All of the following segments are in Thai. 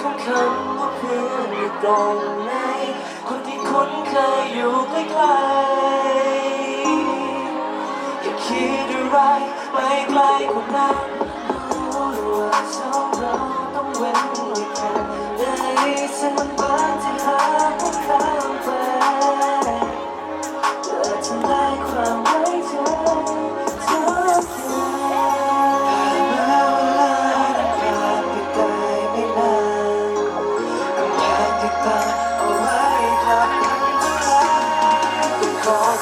คำว่าเพื่อนอยู่ตรงไหนคนที่คุ้นเคยอยู่ใกล้ๆอย่าคิดอะไรไปไกลกว่านั้นรู้ว่าสองเราต้อ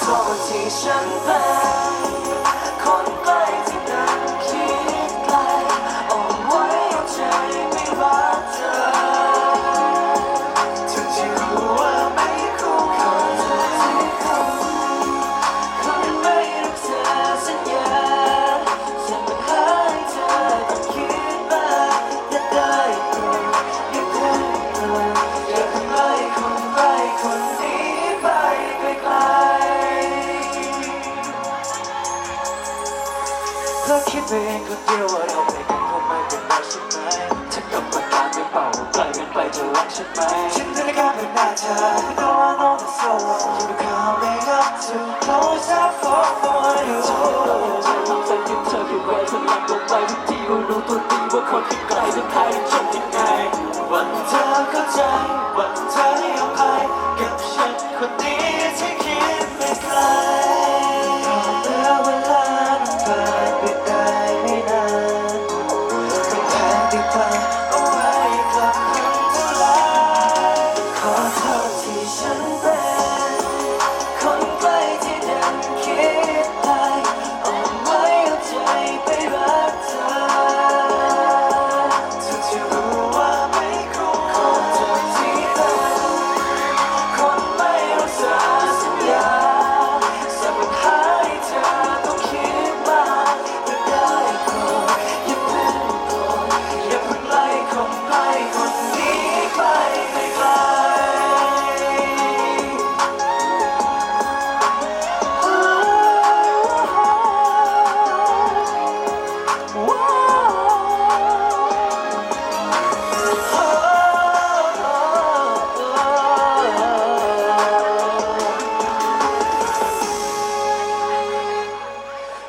ขอโท เพราคิดไปเองคนเดียวว่าเราไปกันคงไม่เป็นไรใช่ไหมถ้ากลับมากาไม่เป่าไกลกันไปจะรักฉันไหมฉันจะได้กลายเป็นหน้าเธอ I don't want all the soul You coming up too close I fall for you ฉันทำใจที่เธอคิดไว้ฉันหลับลงไปทุกทีก็รู้ตัวดีว่าคนที่ไกลสุดท้ายที่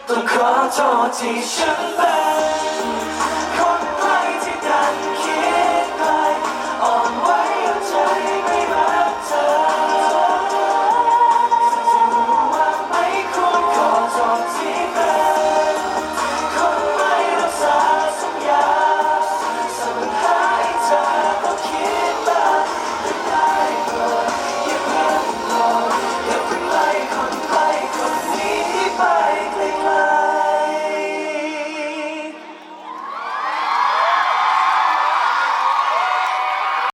ต้องขอโทษที่ฉันเป็น